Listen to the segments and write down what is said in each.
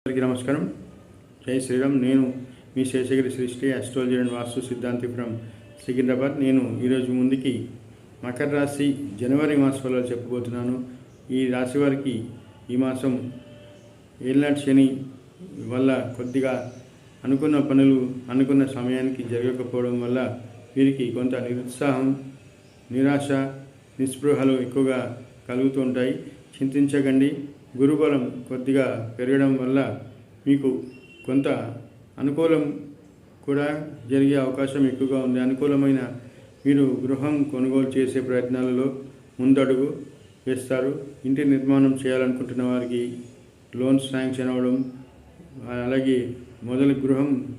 అందరికీ నమస్కారం. జై శ్రీరామ్. నేను మీ శేషగిరి సృష్టి అస్ట్రాలజీ అండ్ వాస్తు సిద్ధాంతి ఫ్రమ్ సికింద్రాబాద్. నేను ఈరోజు ముందుకి మకర రాశి జనవరి మాస ఫలాలు చెప్పబోతున్నాను. ఈ రాశి వారికి ఈ మాసం ఏళ్ళనాటి శని వల్ల కొద్దిగా అనుకున్న పనులు అనుకున్న సమయానికి జరగకపోవడం వల్ల వీరికి కొంత నిరుత్సాహం నిరాశ నిస్పృహలు ఎక్కువగా కలుగుతూ ఉంటాయి. చింతించకండి. గురుబలం కొద్దిగా పెరగడం వల్ల మీకు కొంత అనుకూలం కూడా జరిగే అవకాశం ఎక్కువగా ఉంది. అనుకూలమైన మీరు గృహం కొనుగోలు చేసే ప్రయత్నాలలో ముందడుగు వేస్తారు. ఇంటి నిర్మాణం చేయాలనుకుంటున్న వారికి లోన్స్ శాంక్షన్ అవ్వడం అలాగే మొదలు గృహం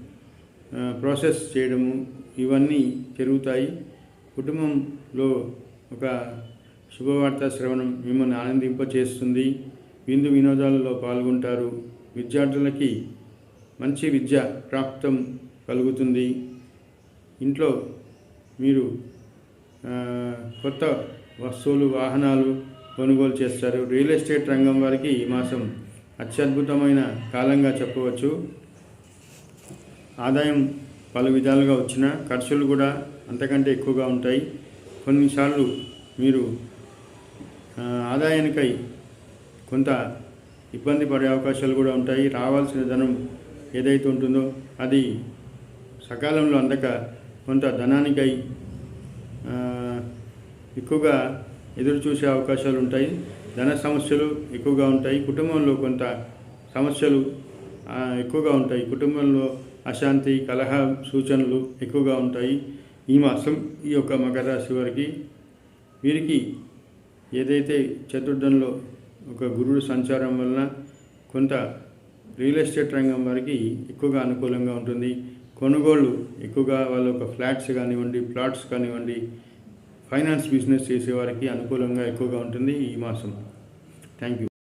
ప్రాసెస్ చేయడము ఇవన్నీ జరుగుతాయి. కుటుంబంలో ఒక శుభవార్త శ్రవణం మిమ్మల్ని ఆనందింపచేస్తుంది. విందు వినోదాలలో పాల్గొంటారు. విద్యార్థులకి మంచి విద్య ప్రాప్తం కలుగుతుంది. ఇంట్లో మీరు కొత్త వస్తువులు వాహనాలు కొనుగోలు చేస్తారు. రియల్ ఎస్టేట్ రంగం వారికి ఈ మాసం అత్యద్భుతమైన కాలంగా చెప్పవచ్చు. ఆదాయం పలు విధాలుగా వచ్చిన ఖర్చులు కూడా అంతకంటే ఎక్కువగా ఉంటాయి. కొన్నిసార్లు మీరు ఆదాయానికై కొంత ఇబ్బంది పడే అవకాశాలు కూడా ఉంటాయి. రావాల్సిన ధనం ఏదైతే ఉంటుందో అది సకాలంలో అందక కొంత ధనానికై ఎక్కువగా ఎదురు చూసే అవకాశాలు ఉంటాయి. ధన సమస్యలు ఎక్కువగా ఉంటాయి. కుటుంబంలో కొంత సమస్యలు ఎక్కువగా ఉంటాయి. కుటుంబంలో అశాంతి కలహ సూచనలు ఎక్కువగా ఉంటాయి. ఈ మాసం ఈ యొక్క మకర రాశి వారికి వీరికి ఏదైతే చతుర్థంలో ఒక గురుడు సంచారం వలన కొంత రియల్ ఎస్టేట్ రంగం వారికి ఎక్కువగా అనుకూలంగా ఉంటుంది. కొనుగోళ్ళు ఎక్కువగా వాళ్ళ ఒక ఫ్లాట్స్ కానివ్వండి ప్లాట్స్ కానివ్వండి ఫైనాన్స్ బిజినెస్ చేసేవారికి అనుకూలంగా ఎక్కువగా ఉంటుంది ఈ మాసం. Thank you